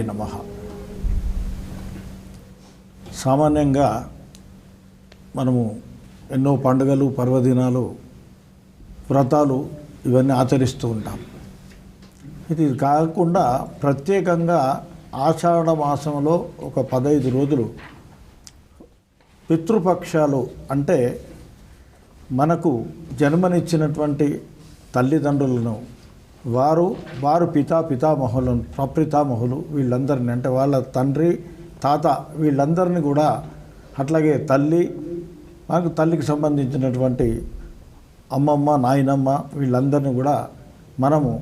నమ. సామాన్యంగా మనము ఎన్నో పండుగలు పర్వదినాలు వ్రతాలు ఇవన్నీ ఆచరిస్తూ ఉంటాం. ఇది కాకుండా ప్రత్యేకంగా ఆషాఢ మాసంలో ఒక పదహైదు రోజులు పితృపక్షాలు అంటే మనకు జన్మనిచ్చినటువంటి తల్లిదండ్రులను వారు వారు పితా పితామహులు ప్రపితామహులు వీళ్ళందరినీ అంటే వాళ్ళ తండ్రి తాత వీళ్ళందరినీ కూడా అట్లాగే తల్లి మనకు తల్లికి సంబంధించినటువంటి అమ్మమ్మ నాయనమ్మ వీళ్ళందరినీ కూడా మనము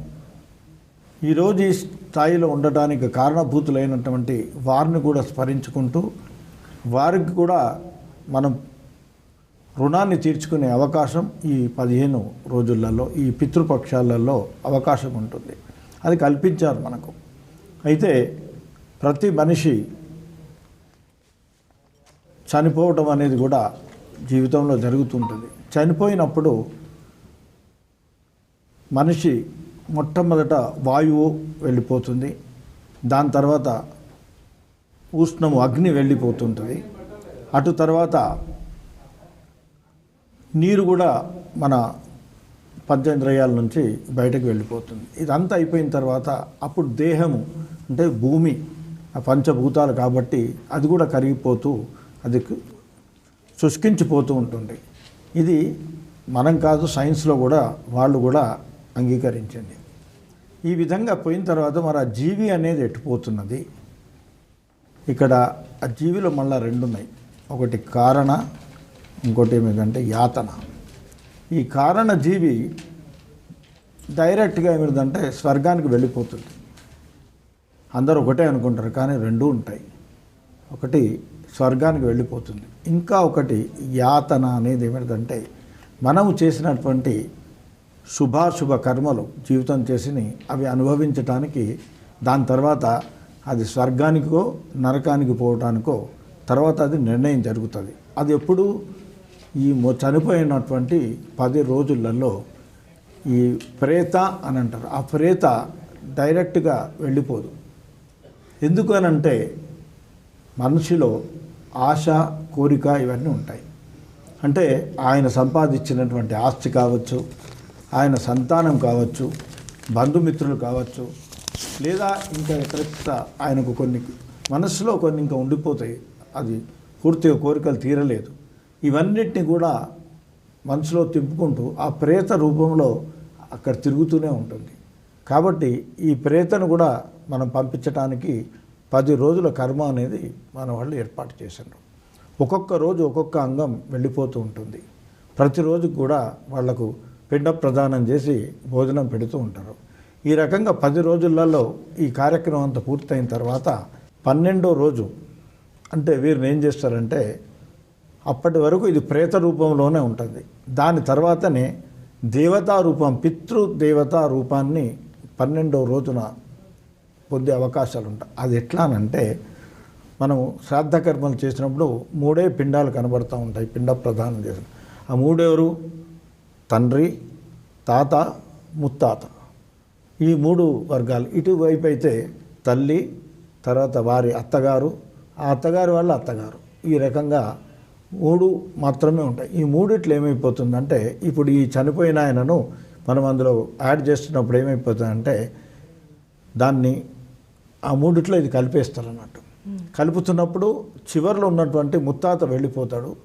ఈరోజు ఈ స్థాయిలో ఉండటానికి కారణభూతులైనటువంటి వారిని కూడా స్మరించుకుంటూ వారికి కూడా మనం రుణాన్ని తీర్చుకునే అవకాశం ఈ పదిహేను రోజులలో ఈ పితృపక్షాలలో అవకాశం ఉంటుంది. అది కల్పించారు మనకు. అయితే ప్రతి మనిషి చనిపోవటం అనేది కూడా జీవితంలో జరుగుతుంటుంది. చనిపోయినప్పుడు మనిషి మొట్టమొదట వాయువు వెళ్ళిపోతుంది. దాని తర్వాత ఉష్ణము అగ్ని వెళ్ళిపోతుంటుంది. అటు తర్వాత నీరు కూడా మన పంచేంద్రియాల నుంచి బయటకు వెళ్ళిపోతుంది. ఇదంతా అయిపోయిన తర్వాత అప్పుడు దేహము అంటే భూమి ఆ పంచభూతాలు కాబట్టి అది కూడా కరిగిపోతూ అది శుష్కించిపోతూ ఉంటుంది. ఇది మనం కాదు సైన్స్లో కూడా వాళ్ళు కూడా అంగీకరించింది. ఈ విధంగా పోయిన తర్వాత మరి ఆ జీవి అనేది ఎట్టుపోతున్నది ఇక్కడ ఆ జీవిలో మళ్ళీ రెండు ఉన్నాయి ఒకటి కారణ ఇంకోటి ఏమిటంటే యాతన. ఈ కారణ జీవి డైరెక్ట్గా ఏమిటంటే స్వర్గానికి వెళ్ళిపోతుంది. అందరూ ఒకటే అనుకుంటారు కానీ రెండు ఉంటాయి. ఒకటి స్వర్గానికి వెళ్ళిపోతుంది. ఇంకా ఒకటి యాతన అనేది ఏమిటంటే మనము చేసినటువంటి శుభాశుభ కర్మలు జీవితం చేసి అవి అనుభవించటానికి దాని తర్వాత అది స్వర్గానికో నరకానికి పోవటానికో తర్వాత అది నిర్ణయం జరుగుతుంది. అది ఎప్పుడు? ఈ చనిపోయినటువంటి పది రోజులలో ఈ ప్రేత అని అంటారు. ఆ ప్రేత డైరెక్ట్గా వెళ్ళిపోదు. ఎందుకు అని అంటే మనిషిలో ఆశ కోరిక ఇవన్నీ ఉంటాయి. అంటే ఆయన సంపాదించినటువంటి ఆస్తి కావచ్చు ఆయన సంతానం కావచ్చు బంధుమిత్రులు కావచ్చు లేదా ఇంకా ఇతరత ఆయనకు కొన్ని మనసులో కొన్ని ఇంకా ఉండిపోతాయి. అది పూర్తిగా కోరికలు తీరలేదు. ఇవన్నిటిని కూడా మనసులో తిప్పుకుంటూ ఆ ప్రేత రూపంలో అక్కడ తిరుగుతూనే ఉంటుంది. కాబట్టి ఈ ప్రేతను కూడా మనం పంపించడానికి పది రోజుల కర్మ అనేది మన వాళ్ళు ఏర్పాటు చేశారు. ఒక్కొక్క రోజు ఒక్కొక్క అంగం వెళ్ళిపోతూ ఉంటుంది. ప్రతిరోజు కూడా వాళ్ళకు పిండ ప్రదానం చేసి భోజనం పెడుతూ ఉంటారు. ఈ రకంగా పది రోజులలో ఈ కార్యక్రమం అంతా పూర్తయిన తర్వాత పన్నెండో రోజు అంటే వీరిని ఏం చేస్తారంటే అప్పటి వరకు ఇది ప్రేత రూపంలోనే ఉంటుంది. దాని తర్వాతనే దేవతా రూపం పితృదేవతా రూపాన్ని పన్నెండవ రోజున పొందే అవకాశాలు ఉంటాయి అది ఎట్లా అంటే మనం శ్రాద్ధకర్మలు చేసినప్పుడు మూడే పిండాలు కనబడుతూ ఉంటాయి పిండ ప్రధానం చేసిన. ఆ మూడెవరు? తండ్రి తాత ముత్తాత. ఈ మూడు వర్గాలు. ఇటువైపు అయితే తల్లి తర్వాత వారి అత్తగారు ఆ అత్తగారి వాళ్ళ అత్తగారు. ఈ రకంగా మూడు మాత్రమే ఉంటాయి. ఈ మూడిట్లు ఏమైపోతుందంటే ఇప్పుడు ఈ చనిపోయిన ఆయనను మనం అందులో యాడ్ చేస్తున్నప్పుడు ఏమైపోతుందంటే దాన్ని ఆ మూడిట్లో ఇది కలిపేస్తారు అన్నట్టు కలుపుతున్నప్పుడు చివరిలో ఉన్నటువంటి ముత్తాత వెళ్ళిపోతాడు.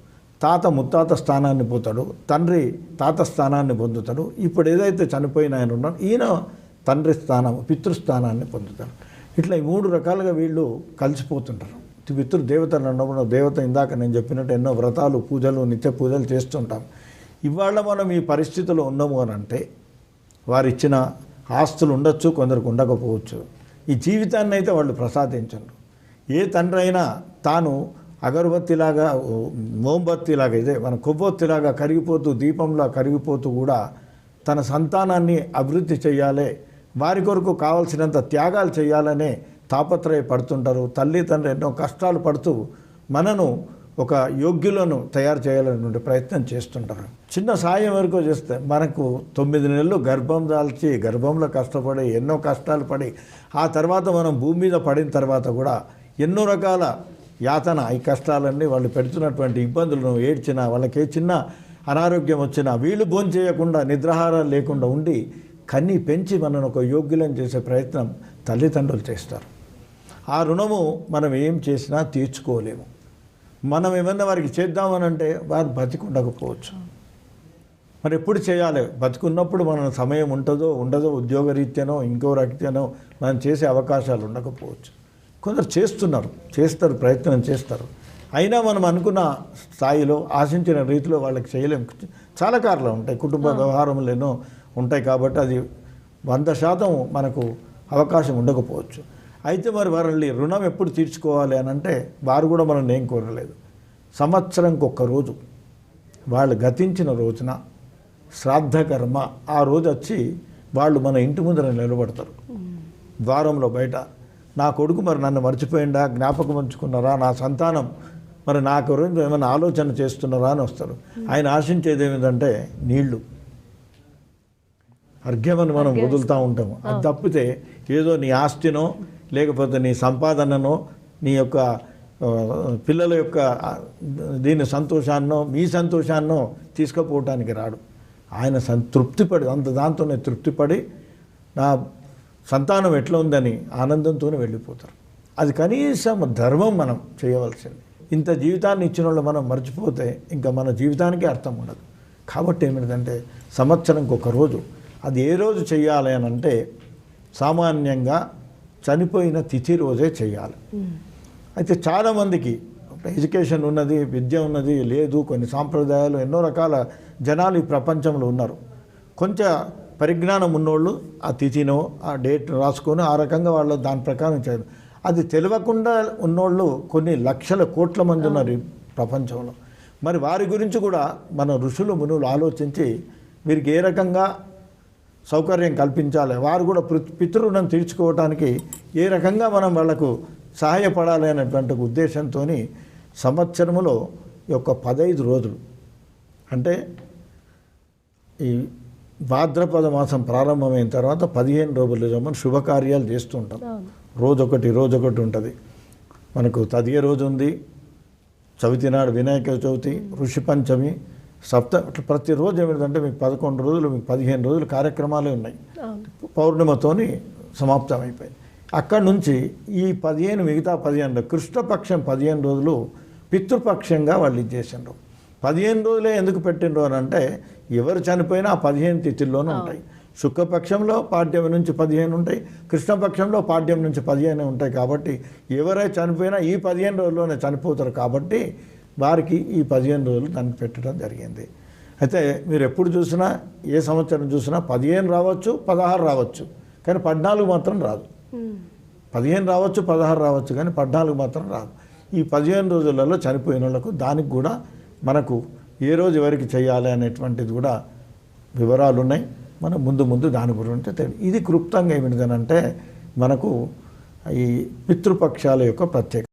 తాత ముత్తాత స్థానాన్ని పోతాడు. తండ్రి తాత స్థానాన్ని పొందుతాడు. ఇప్పుడు ఏదైతే చనిపోయిన ఆయన ఉన్నాడో ఈయన తండ్రి స్థానం పితృస్థానాన్ని పొందుతాడు. ఇట్లా ఈ మూడు రకాలుగా వీళ్ళు కలిసిపోతుంటారు. పితృ దేవతలు అన్నప్పుడు దేవత ఇందాక నేను చెప్పినట్టు ఎన్నో వ్రతాలు పూజలు నిత్య పూజలు చేస్తుంటాం. ఇవాళ మనం ఈ పరిస్థితిలో ఉన్నాము అని అంటే వారిచ్చిన ఆస్తులు ఉండొచ్చు కొందరికి ఉండకపోవచ్చు. ఈ జీవితాన్ని అయితే వాళ్ళు ప్రసాదించరు ఏ తండ్రి అయినా తాను అగరబత్తిలాగా మోంబత్తిలాగా ఇదే మన కొవ్వొత్తిలాగా కరిగిపోతూ దీపంలా కరిగిపోతూ కూడా తన సంతానాన్ని అభివృద్ధి చేయాలి వారి కొరకు కావలసినంత త్యాగాలు చేయాలనే తాపత్రయ పడుతుంటారు తల్లి తండ్రి ఎన్నో కష్టాలు పడుతూ మనను ఒక యోగ్యులను తయారు చేయాలనేటువంటి ప్రయత్నం చేస్తుంటారు. చిన్న సాయం వరకు చేస్తే మనకు తొమ్మిది నెలలు గర్భం దాల్చి గర్భంలో కష్టపడి ఎన్నో కష్టాలు పడి ఆ తర్వాత మనం భూమి మీద పడిన తర్వాత కూడా ఎన్నో రకాల యాతన ఈ కష్టాలన్నీ వాళ్ళు పెడుతున్నటువంటి ఇబ్బందులను ఏడ్చినా వాళ్ళకి ఏ చిన్న అనారోగ్యం వచ్చినా వీళ్ళు భోజనం చేయకుండా నిద్రాహారాలు లేకుండా ఉండి కన్నీ పెంచి మనను ఒక యోగ్యులను చేసే ప్రయత్నం తల్లిదండ్రులు చేస్తారు. ఆ రుణము మనం ఏం చేసినా తీర్చుకోలేము. మనం ఏమన్నా వారికి చేద్దామని అంటే వారు బతికుండకపోవచ్చు. మరి ఎప్పుడు చేయాలి? బతుకున్నప్పుడు మన సమయం ఉంటుందో ఉండదో ఉద్యోగ రీత్యానో ఇంకో రీత్యానో మనం చేసే అవకాశాలు ఉండకపోవచ్చు. కొందరు చేస్తున్నారు చేస్తారు ప్రయత్నం చేస్తారు. అయినా మనం అనుకున్న స్థాయిలో ఆశించిన రీతిలో వాళ్ళకి చేయలేము చాలా కారణాలు ఉంటాయి కుటుంబ వ్యవహారములు ఎన్నో ఉంటాయి కాబట్టి అది వంద శాతం మనకు అవకాశం ఉండకపోవచ్చు. అయితే మరి వారిని రుణం ఎప్పుడు తీర్చుకోవాలి అని అంటే వారు కూడా మనం ఏం కోరలేదు. సంవత్సరంకి ఒక్క రోజు. వాళ్ళు గతించిన రోజున శ్రాద్ధ కర్మ ఆ రోజు వచ్చి వాళ్ళు మన ఇంటి ముందర నిలబడతారు. ద్వారంలో బయట నా కొడుకు మరి నన్ను మర్చిపోయిందా? జ్ఞాపకం ఉంచుకున్నారా? నా సంతానం మరి నా గురించి ఏమైనా ఆలోచన చేస్తున్నారా అని వస్తారు. ఆయన ఆశించేది ఏమిటంటే నీళ్ళు. అర్ఘ్యమని మనం వదులుతూ ఉంటాము. అది తప్పితే ఏదో నీ ఆస్తినో లేకపోతే నీ సంపాదనను నీ యొక్క పిల్లల యొక్క దీని సంతోషాన్నో మీ సంతోషాన్నో తీసుకుపోవటానికి రాడు. ఆయన సంతృప్తిపడి అంత దాంతోనే తృప్తిపడి నా సంతానం ఎట్లా ఉందని ఆనందంతోనే వెళ్ళిపోతారు. అది కనీసం ధర్మం మనం చేయవలసింది. ఇంత జీవితాన్ని ఇచ్చిన వాళ్ళు మనం మర్చిపోతే ఇంకా మన జీవితానికి అర్థం ఉండదు. కాబట్టి ఏమిటంటే సంవత్సరంకి ఒక రోజు అది ఏ రోజు చేయాలి అని అంటే సామాన్యంగా చనిపోయిన తిథి రోజే చేయాలి. అయితే చాలామందికి ఎడ్యుకేషన్ ఉన్నది విద్య ఉన్నది లేదు కొన్ని సాంప్రదాయాలు ఎన్నో రకాల జనాలు ఈ ప్రపంచంలో ఉన్నారు. కొంచెం పరిజ్ఞానం ఉన్నోళ్ళు ఆ తిథినో ఆ డేట్ రాసుకొని ఆ రకంగా వాళ్ళు దాని ప్రకారం చేయరు అది తెలియకుండా ఉన్నోళ్ళు కొన్ని లక్షల కోట్ల మంది ఉన్నారు ఈ ప్రపంచంలో. మరి వారి గురించి కూడా మన ఋషులు మునులు ఆలోచించి వీరికి ఏ రకంగా సౌకర్యం కల్పించాలి. వారు కూడా పృ- పితృరుణం తీర్చుకోవటానికి ఏ రకంగా మనం వాళ్ళకు సహాయపడాలి అనేటువంటి ఉద్దేశంతో సంవత్సరములో యొక్క పదైదు రోజులు. అంటే ఈ భాద్రపద మాసం ప్రారంభమైన తర్వాత పదిహేను రోజులు మనం శుభకార్యాలు చేస్తూ ఉంటాం. రోజొకటి రోజొకటి ఉంటుంది. మనకు తదియ రోజు ఉంది చవితి నాడు వినాయక చవితి ఋషి పంచమి సప్త ప్రతిరోజు ఏమిటంటే మీకు పదకొండు రోజులు మీకు పదిహేను రోజులు కార్యక్రమాలే ఉన్నాయి. పౌర్ణిమతోని సమాప్తం అయిపోయింది అక్కడి నుంచి ఈ పదిహేను మిగతా పదిహేను కృష్ణపక్షం పదిహేను రోజులు పితృపక్షంగా వాళ్ళు ఇది చేసిండ్రు. పదిహేను రోజులే ఎందుకు పెట్టిండ్రు అని అంటే ఎవరు చనిపోయినా ఆ పదిహేను తిథుల్లోనే ఉంటాయి. శుక్లపక్షంలో పాడ్యం నుంచి పదిహేను ఉంటాయి. కృష్ణపక్షంలో పాడ్యం నుంచి పదిహేను ఉంటాయి కాబట్టి ఎవరైతే చనిపోయినా ఈ పదిహేను రోజుల్లోనే చనిపోతారు కాబట్టి వారికి ఈ పదిహేను రోజులు దాన్ని పెట్టడం జరిగింది. అయితే మీరు ఎప్పుడు చూసినా ఏ సంవత్సరం చూసినా పదిహేను రావచ్చు పదహారు రావచ్చు. కానీ పద్నాలుగు మాత్రం రాదు. పదిహేను రావచ్చు పదహారు రావచ్చు కానీ పద్నాలుగు మాత్రం రాదు. ఈ పదిహేను రోజులలో చనిపోయిన వాళ్ళకు దానికి కూడా మనకు ఏ రోజు ఎవరికి చేయాలి అనేటువంటిది కూడా వివరాలు ఉన్నాయి మనం ముందు ముందు దాని గురించి తెలియదు. ఇది క్లుప్తంగా ఏమిటిదనంటే మనకు ఈ పితృపక్షాల యొక్క ప్రత్యేకత.